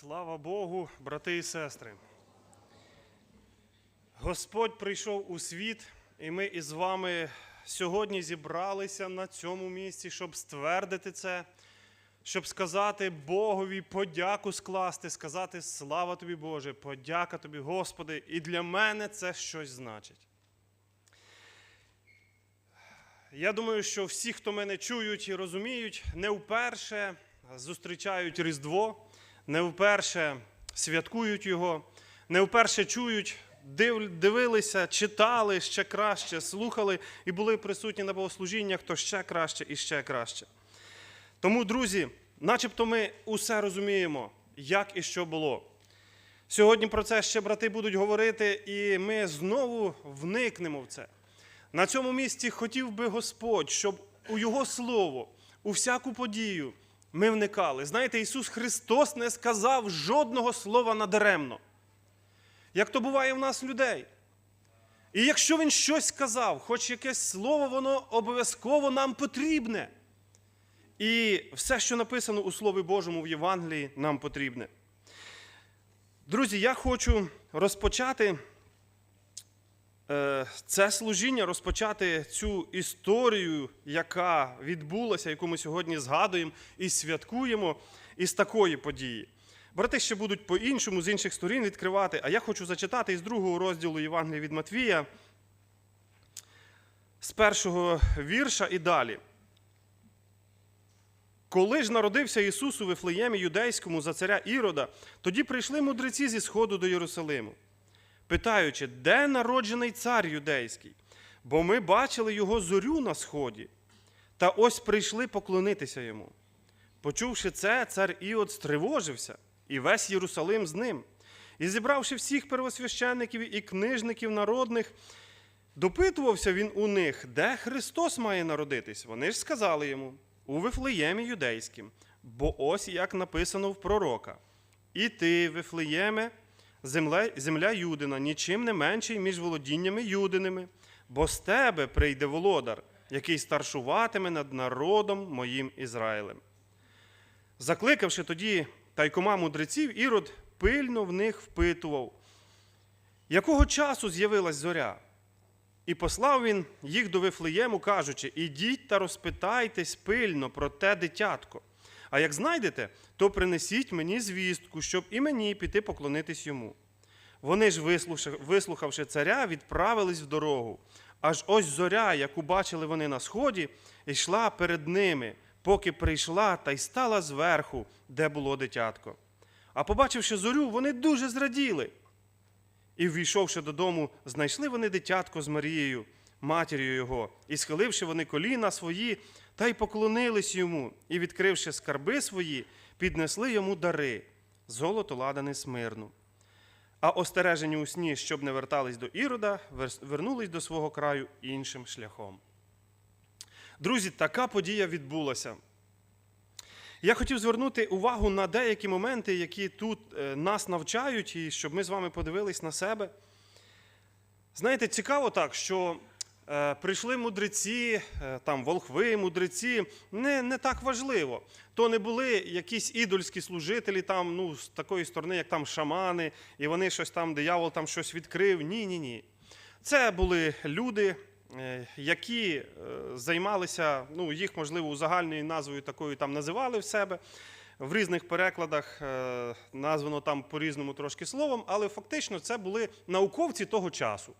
Слава Богу, брати і сестри. Господь прийшов у світ, і ми із вами сьогодні зібралися на цьому місці, щоб ствердити це, щоб сказати Богові подяку скласти, сказати слава тобі, Боже, подяка тобі, Господи, і для мене це щось значить. Я думаю, що всі, хто мене чують і розуміють, не вперше зустрічають Різдво, не вперше святкують його, не вперше чують, дивилися, читали ще краще, слухали і були присутні на богослужіннях, то ще краще і ще краще. Тому, друзі, начебто ми усе розуміємо, як і що було. Сьогодні про це ще брати будуть говорити, і ми знову вникнемо в це. На цьому місці хотів би Господь, щоб у Його Слово, у всяку подію ми вникали. Знаєте, Ісус Христос не сказав жодного слова надаремно. Як то буває в нас людей. І якщо Він щось сказав, хоч якесь слово, воно обов'язково нам потрібне. І все, що написано у Слові Божому в Євангелії, нам потрібне. Друзі, я хочу розпочати це служіння, розпочати цю історію, яка відбулася, яку ми сьогодні згадуємо і святкуємо із такої події. Брати ще будуть по-іншому, з інших сторін відкривати, а я хочу зачитати із другого розділу Євангелія від Матвія, з першого вірша і далі. Коли ж народився Ісус у Вифлеємі юдейському за царя Ірода, тоді прийшли мудреці зі сходу до Єрусалиму, питаючи, де народжений цар юдейський? Бо ми бачили його зорю на сході, та ось прийшли поклонитися йому. Почувши це, цар Іод стривожився, і весь Єрусалим з ним. І зібравши всіх первосвященників і книжників народних, допитувався він у них, де Христос має народитись. Вони ж сказали йому у Вифлеємі юдейським, бо ось як написано в пророка. І ти, Вифлеєме, земля, земля Юдина, нічим не менший між володіннями юдиними, бо з тебе прийде володар, який старшуватиме над народом моїм Ізраїлем. Закликавши тоді тайкома мудреців, Ірод пильно в них впитував, якого часу з'явилась зоря. І послав він їх до Вифлеєму, кажучи: Ідіть та розпитайтесь пильно про те дитятко. А як знайдете, то принесіть мені звістку, щоб і мені піти поклонитись йому. Вони ж, вислухавши царя, відправились в дорогу. Аж ось зоря, яку бачили вони на сході, йшла перед ними, поки прийшла та й стала зверху, де було дитятко. А побачивши зорю, вони дуже зраділи. І, ввійшовши додому, знайшли вони дитятко з Марією, матір'ю його, і схиливши вони коліна свої, та й поклонились йому, і, відкривши скарби свої, піднесли йому дари, золото ладане смирну. А остережені у сні, щоб не вертались до Ірода, вернулись до свого краю іншим шляхом. Друзі, така подія відбулася. Я хотів звернути увагу на деякі моменти, які тут е, нас навчають, і щоб ми з вами подивились на себе. Знаєте, цікаво так, що прийшли мудреці, е, там волхви, мудреці, не, не так важливо. То не були якісь ідольські служителі там, ну, з такої сторони, як там шамани, і вони щось там, диявол там щось відкрив. Ні, ні, ні. Це були люди, е, які е, займалися, ну, їх, можливо, узагальною назвою такою там називали в себе. В різних перекладах е, названо там по-різному трошки словом, але фактично це були науковці того часу.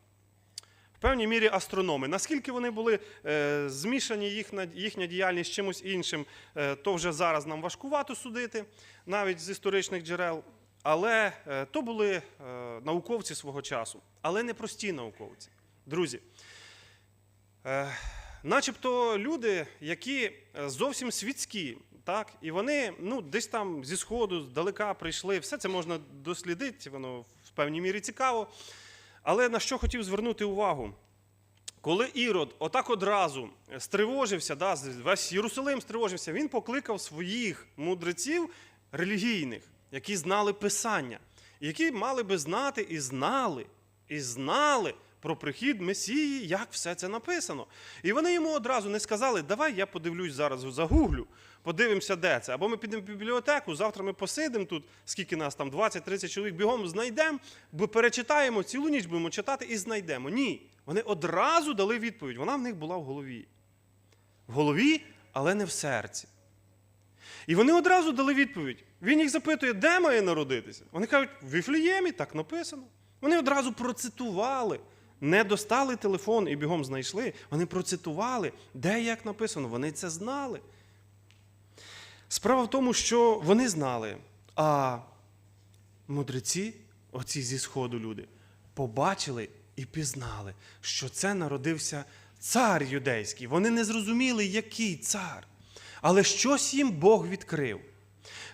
Певній мірі астрономи. Наскільки вони були е, змішані їхня, їхня діяльність з чимось іншим, е, то вже зараз нам важкувато судити, навіть з історичних джерел. Але е, то були науковці свого часу, але не прості науковці. Друзі, начебто люди, які зовсім світські, так, і вони ну, десь там зі сходу, здалека прийшли, все це можна дослідити, воно в певній мірі цікаво. Але на що хотів звернути увагу? Коли Ірод отак одразу стривожився, да, весь Єрусалим стривожився, він покликав своїх мудреців релігійних, які знали Писання, які мали би знати і знали, і знали про прихід Месії, як все це написано. І вони йому одразу не сказали, давай я подивлюсь зараз, загуглю, подивимося, де це. Або ми підемо в бібліотеку, завтра ми посидимо тут, скільки нас там, 20-30 чоловік, бігом знайдемо, бо перечитаємо, цілу ніч будемо читати і знайдемо. Ні. Вони одразу дали відповідь. Вона в них була в голові. В голові, але не в серці. І вони одразу дали відповідь. Він їх запитує, де має народитися? Вони кажуть, в Віфліємі, так написано. Вони одразу процитували, не достали телефон і бігом знайшли. Вони процитували, де як написано. Вони це знали. Справа в тому, що вони знали, а мудреці, оці зі сходу люди, побачили і пізнали, що це народився цар юдейський. Вони не зрозуміли, який цар. Але щось їм Бог відкрив.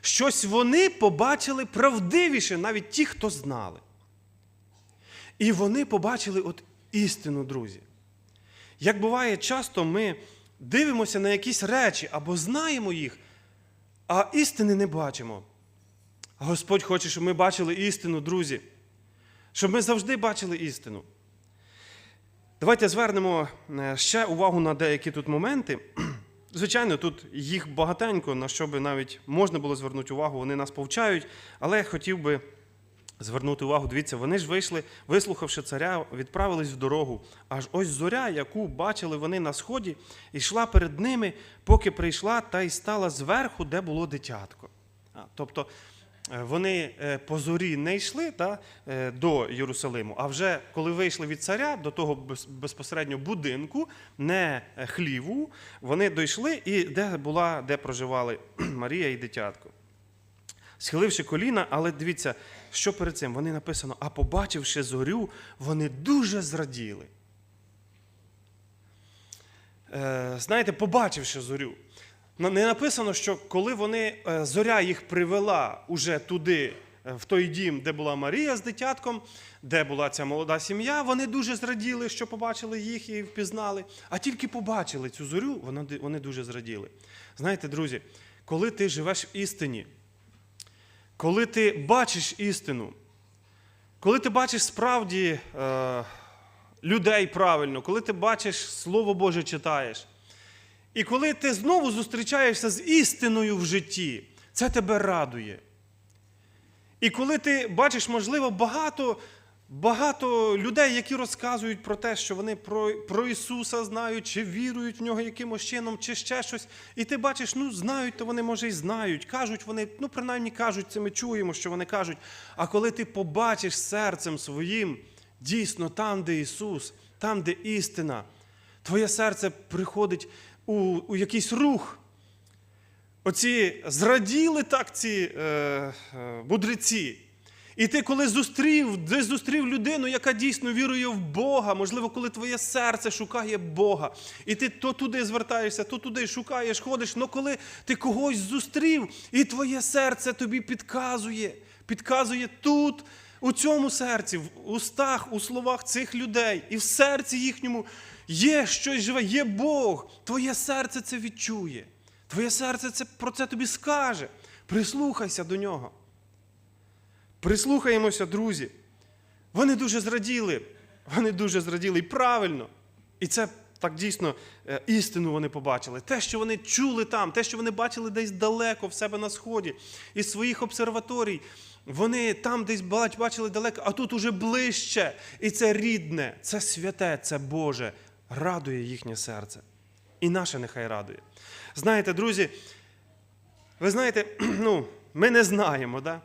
Щось вони побачили правдивіше, навіть ті, хто знали. І вони побачили от істину, друзі. Як буває, часто ми дивимося на якісь речі або знаємо їх, а істини не бачимо. Господь хоче, щоб ми бачили істину, друзі. Щоб ми завжди бачили істину. Давайте звернемо е, ще увагу на деякі тут моменти. Звичайно, тут їх багатенько, на що би навіть можна було звернути увагу, вони нас повчають, але я хотів би звернути увагу. Дивіться, вони ж вийшли, вислухавши царя, відправились в дорогу. Аж ось зоря, яку бачили вони на сході, йшла перед ними, поки прийшла та й стала зверху, де було дитятко. Тобто е, вони е, по зорі не йшли та, е, до Єрусалиму, а вже коли вийшли від царя до того без- безпосередньо будинку, не хліву, вони дійшли і де була, де проживали Марія і дитятко схиливши коліна, але дивіться, що перед цим вони написано: а побачивши зорю, вони дуже зраділи. Е, знаєте, побачивши зорю. Не написано, що коли вони, е, зоря їх привела уже туди, е, в той дім, де була Марія з дитятком, де була ця молода сім'я, вони дуже зраділи, що побачили їх і впізнали. А тільки побачили цю зорю, вони, вони дуже зраділи. Знаєте, друзі, коли ти живеш в істині, коли ти бачиш істину, коли ти бачиш справді е, людей правильно, коли ти бачиш Слово Боже читаєш, і коли ти знову зустрічаєшся з істиною в житті, це тебе радує. І коли ти бачиш, можливо, багато, багато людей, які розказують про те, що вони про, про Ісуса знають, чи вірують в нього якимось чином, чи ще щось, і ти бачиш, ну знають, то вони може і знають, кажуть вони, ну принаймні кажуть, це ми чуємо, що вони кажуть. А коли ти побачиш серцем своїм, дійсно там, де Ісус, там, де істина, твоє серце приходить у, у якийсь рух. Оці зраділи так ці е, е, мудреці. І ти, коли зустрів, десь зустрів людину, яка дійсно вірує в Бога, можливо, коли твоє серце шукає Бога, і ти то туди звертаєшся, то туди шукаєш, ходиш, але коли ти когось зустрів, і твоє серце тобі підказує, підказує тут, у цьому серці, в устах, у словах цих людей, і в серці їхньому є щось живе, є Бог. Твоє серце це відчує. Твоє серце це, про це тобі скаже. Прислухайся до нього. Прислухаємося, друзі. Вони дуже зраділи. Вони дуже зраділи і правильно. І це так дійсно е, істину вони побачили. Те, що вони чули там, те, що вони бачили десь далеко в себе на сході, із своїх обсерваторій. Вони там десь бачили далеко, а тут уже ближче. І це рідне, це святе, це Боже. Радує їхнє серце. І наше нехай радує. Знаєте, друзі, ви знаєте, ну, ми не знаємо, да?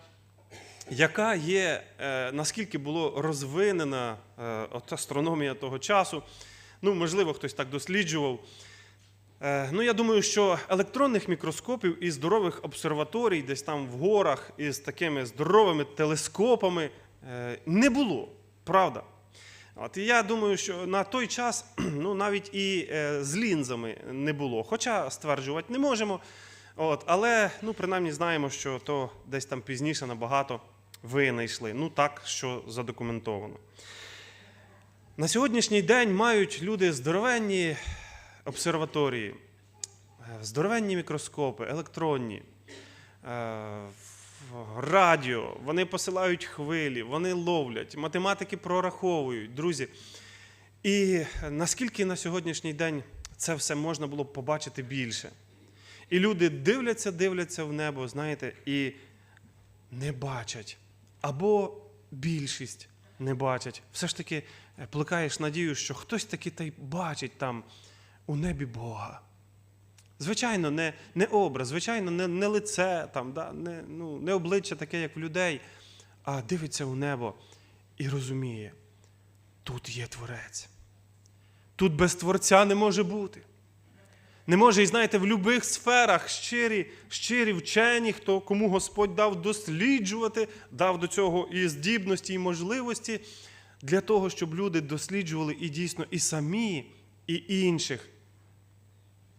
Яка є, е, наскільки було розвинена е, от астрономія того часу. Ну, можливо, хтось так досліджував. Е, ну, я думаю, що електронних мікроскопів і здорових обсерваторій, десь там в горах, із такими здоровими телескопами не було. Правда? От, і я думаю, що на той час ну, навіть і з лінзами не було. Хоча стверджувати не можемо. От, але ну, принаймні знаємо, що то десь там пізніше набагато винайшли. Ну так, що задокументовано. На сьогоднішній день мають люди здоровенні обсерваторії, е, здоровенні мікроскопи, електронні, е, радіо, вони посилають хвилі, вони ловлять, математики прораховують, друзі. І наскільки на сьогоднішній день це все можна було б побачити більше? І люди дивляться, дивляться в небо, знаєте, і не бачать. Або більшість не бачать. Все ж таки е, плекаєш надію, що хтось таки та й бачить там у небі Бога. Звичайно, не, не образ, звичайно, не, не лице, там, да, не, ну, не обличчя таке, як в людей, а дивиться у небо і розуміє, тут є Творець. Тут без Творця не може бути. Не може, і знаєте, в будь-яких сферах щирі, щирі вчені, хто кому Господь дав досліджувати, дав до цього і здібності, і можливості для того, щоб люди досліджували і дійсно і самі, і інших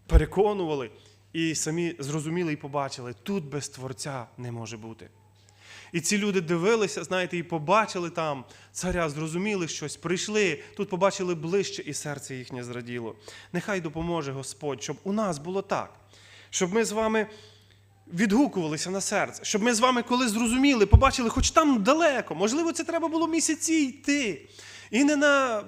переконували, і самі зрозуміли і побачили, тут без Творця не може бути. І ці люди дивилися, знаєте, і побачили там царя, зрозуміли щось, прийшли, тут побачили ближче, і серце їхнє зраділо. Нехай допоможе Господь, щоб у нас було так, щоб ми з вами відгукувалися на серце, щоб ми з вами коли зрозуміли, побачили, хоч там далеко, можливо, це треба було місяці йти. І не на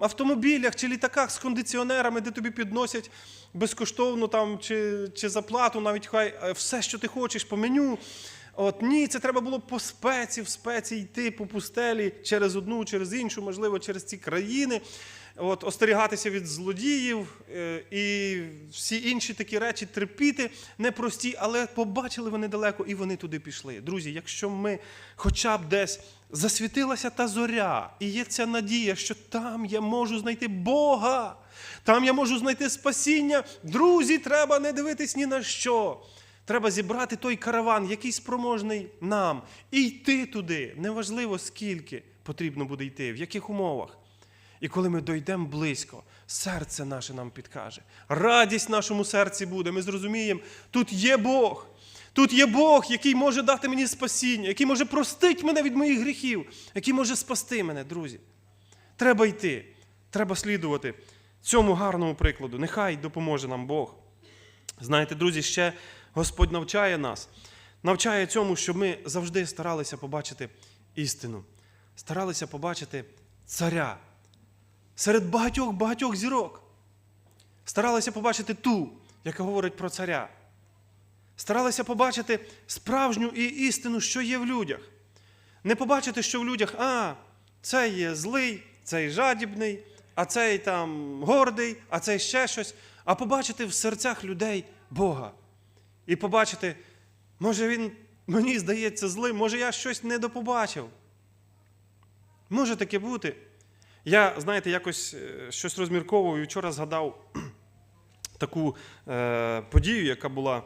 автомобілях чи літаках з кондиціонерами, де тобі підносять безкоштовно там, чи, чи за плату, навіть хай е, все, що ти хочеш по меню. От ні, це треба було по спеці, в спеці йти по пустелі через одну, через іншу, можливо, через ці країни. От, остерігатися від злодіїв е, і всі інші такі речі терпіти непрості, але побачили вони далеко і вони туди пішли. Друзі, якщо ми хоча б десь засвітилася та зоря, і є ця надія, що там я можу знайти Бога, там я можу знайти спасіння. Друзі, треба не дивитись ні на що. Треба зібрати той караван, який спроможний нам, і йти туди. Неважливо, скільки потрібно буде йти, в яких умовах. І коли ми дійдемо близько, серце наше нам підкаже. Радість в нашому серці буде. Ми зрозуміємо, тут є Бог. Тут є Бог, який може дати мені спасіння, який може простити мене від моїх гріхів, який може спасти мене, друзі. Треба йти, треба слідувати цьому гарному прикладу. Нехай допоможе нам Бог. Знаєте, друзі, ще Господь навчає нас, навчає цьому, щоб ми завжди старалися побачити істину, старалися побачити царя серед багатьох багатьох зірок. Старалися побачити ту, яка говорить про царя. Старалися побачити справжню і істину, що є в людях. Не побачити, що в людях, а, цей є злий, цей жадібний, а цей там гордий, а цей ще щось, а побачити в серцях людей Бога. І побачити, може він мені здається злим, може я щось недопобачив. Може таке бути. Я, знаєте, якось е, щось розмірковував і вчора згадав таку е, подію, яка була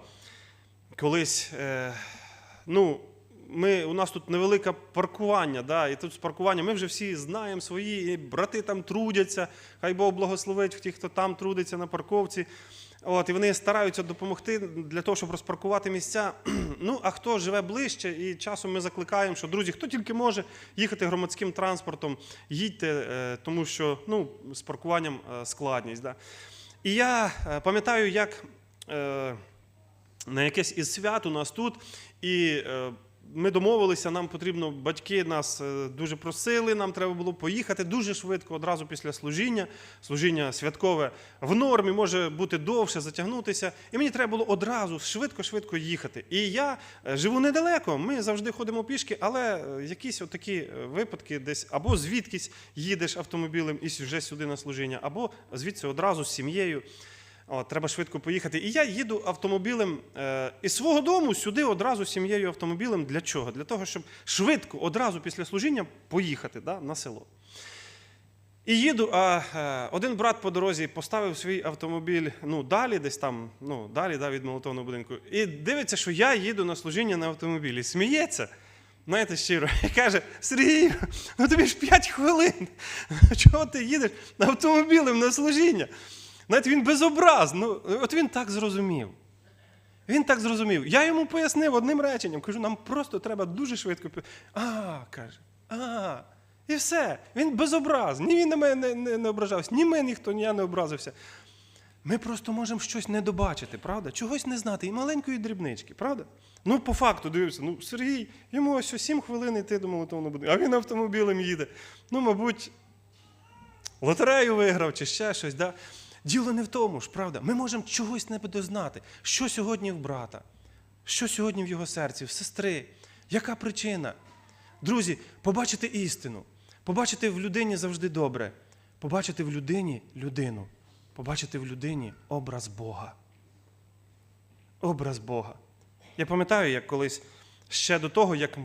колись. Е, ну, ми, у нас тут невелике паркування, да, і тут з паркування ми вже всі знаємо свої, і брати там трудяться, хай Бог благословить ті, хто там трудиться на парковці. От, і вони стараються допомогти для того, щоб розпаркувати місця. Ну, а хто живе ближче, і часом ми закликаємо, що друзі, хто тільки може їхати громадським транспортом, їдьте, е, тому що ну, з паркуванням е, складність. Да. І я е, пам'ятаю, як на якесь із свят у нас тут, і ми домовилися, нам потрібно, батьки нас е, дуже просили, нам треба було поїхати дуже швидко, одразу після служіння. Служіння святкове в нормі, може бути довше, затягнутися. І мені треба було одразу швидко-швидко їхати. І я е, живу недалеко, ми завжди ходимо пішки, але е, якісь отакі е, випадки десь або звідкись їдеш автомобілем і вже сюди на служіння, або звідси одразу з сім'єю. О, треба швидко поїхати. І я їду автомобілем е, із свого дому сюди одразу з сім'єю автомобілем. Для чого? Для того, щоб швидко, одразу після служіння поїхати да, на село. І їду, а е, один брат по дорозі поставив свій автомобіль ну, далі, десь там, ну, далі да, від молотовного будинку. І дивиться, що я їду на служіння на автомобілі. Сміється. Знаєте, щиро, і каже: Сергій, ну тобі ж 5 хвилин. Чого ти їдеш автомобілем на служіння? Знаєте, він безобраз. Ну, от він так зрозумів. Він так зрозумів. Я йому пояснив одним реченням. Кажу, нам просто треба дуже швидко. А, каже, а. І все. Він безобраз. Ні він на мене не, не, не ображався, ні ми ніхто, ні я не образився. Ми просто можемо щось не добачити, правда? Чогось не знати і маленької дрібнички, правда? Ну, по факту дивився, ну, Сергій, йому ось 7 хвилин йти до молотовного будинку, а він автомобілем їде. Ну, мабуть, лотерею виграв чи ще щось. Да? Діло не в тому ж, правда? Ми можемо чогось не дознати. Що сьогодні в брата? Що сьогодні в його серці, в сестри? Яка причина? Друзі, побачити істину, побачити в людині завжди добре, побачити в людині людину, побачити в людині образ Бога. Образ Бога. Я пам'ятаю, як колись ще до того, як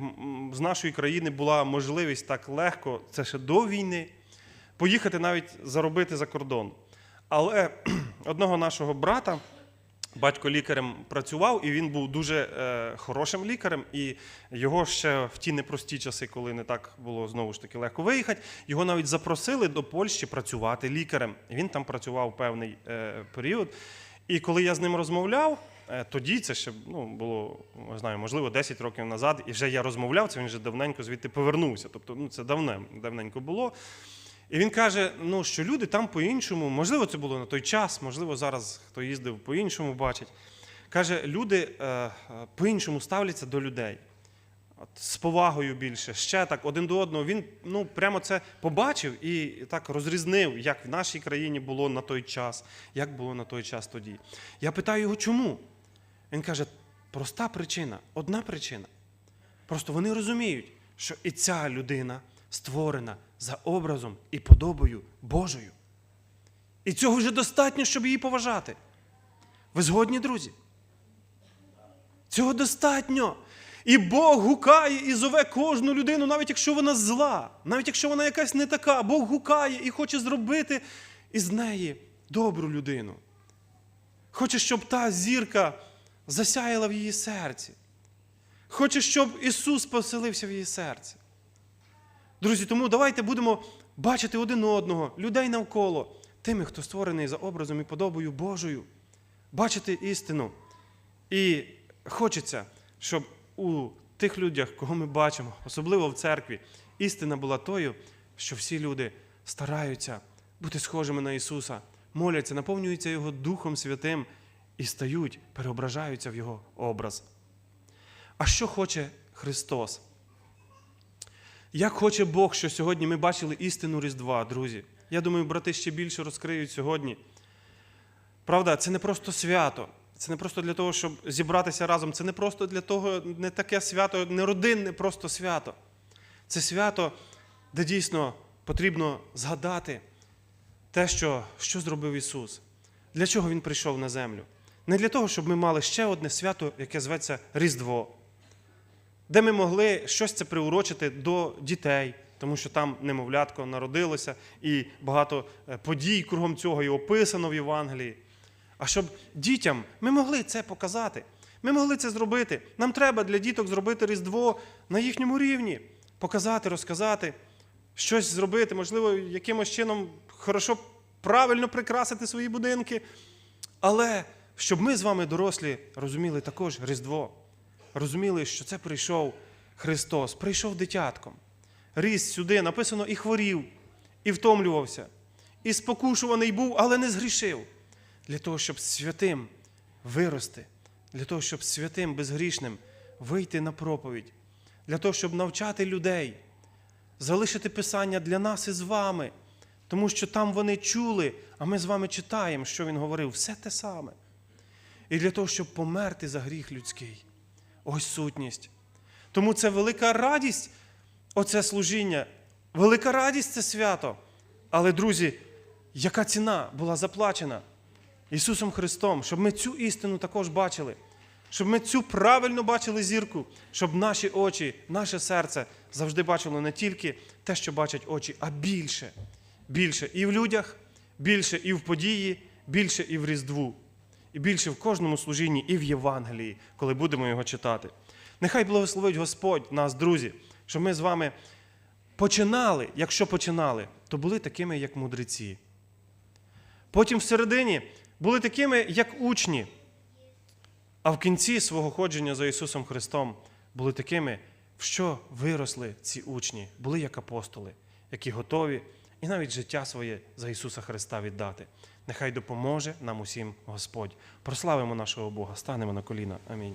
з нашої країни була можливість так легко, це ще до війни, поїхати навіть заробити за кордон. Але одного нашого брата, батько лікарем працював, і він був дуже е, хорошим лікарем. І його ще в ті непрості часи, коли не так було знову ж таки легко виїхати, його навіть запросили до Польщі працювати лікарем. І він там працював певний е, період. І коли я з ним розмовляв, е, тоді це ще ну, було, не знаю, можливо, 10 років назад, і вже я розмовляв, це він вже давненько звідти повернувся. Тобто, ну, це давне, давненько було. І він каже, ну, що люди там по-іншому, можливо, це було на той час, можливо, зараз хто їздив по-іншому, бачить. Каже, люди е, е, по-іншому ставляться до людей. От, з повагою більше, ще так один до одного. Він ну, прямо це побачив і так розрізнив, як в нашій країні було на той час, як було на той час тоді. Я питаю його, чому? Він каже, проста причина, одна причина. Просто вони розуміють, що і ця людина створена за образом і подобою Божою. І цього вже достатньо, щоб її поважати. Ви згодні, друзі? Цього достатньо. І Бог гукає і зове кожну людину, навіть якщо вона зла, навіть якщо вона якась не така, Бог гукає і хоче зробити із неї добру людину. Хоче, щоб та зірка засяяла в її серці. Хоче, щоб Ісус поселився в її серці. Друзі, тому давайте будемо бачити один одного, людей навколо, тими, хто створений за образом і подобою Божою, бачити істину. І хочеться, щоб у тих людях, кого ми бачимо, особливо в церкві, істина була тою, що всі люди стараються бути схожими на Ісуса, моляться, наповнюються Його Духом Святим і стають, переображаються в Його образ. А що хоче Христос? Як хоче Бог, що сьогодні ми бачили істину Різдва, друзі? Я думаю, брати ще більше розкриють сьогодні. Правда, це не просто свято. Це не просто для того, щоб зібратися разом. Це не просто для того, не таке свято, не родинне просто свято. Це свято, де дійсно потрібно згадати те, що, що зробив Ісус. Для чого Він прийшов на землю? Не для того, щоб ми мали ще одне свято, яке зветься Різдво де ми могли щось це приурочити до дітей, тому що там немовлятко народилося, і багато е, подій кругом цього і описано в Євангелії. А щоб дітям ми могли це показати, ми могли це зробити. Нам треба для діток зробити Різдво на їхньому рівні, показати, розказати, щось зробити, можливо, якимось чином хорошо, правильно прикрасити свої будинки. Але щоб ми з вами, дорослі, розуміли також Різдво розуміли, що це прийшов Христос, прийшов дитятком, ріс сюди, написано, і хворів, і втомлювався, і спокушуваний був, але не згрішив. Для того, щоб святим вирости, для того, щоб святим безгрішним вийти на проповідь, для того, щоб навчати людей, залишити Писання для нас і з вами, тому що там вони чули, а ми з вами читаємо, що він говорив, все те саме. І для того, щоб померти за гріх людський. Ось сутність. Тому це велика радість, оце служіння, велика радість це свято. Але, друзі, яка ціна була заплачена Ісусом Христом, щоб ми цю істину також бачили, щоб ми цю правильно бачили зірку, щоб наші очі, наше серце завжди бачило не тільки те, що бачать очі, а більше. Більше і в людях, більше і в події, більше і в Різдву і більше в кожному служінні і в Євангелії, коли будемо його читати. Нехай благословить Господь нас, друзі, що ми з вами починали, якщо починали, то були такими, як мудреці. Потім всередині були такими, як учні. А в кінці свого ходження за Ісусом Христом були такими, в що виросли ці учні, були як апостоли, які готові і навіть життя своє за Ісуса Христа віддати. Нехай допоможе нам усім Господь. Прославимо нашого Бога, станемо на коліна. Амінь.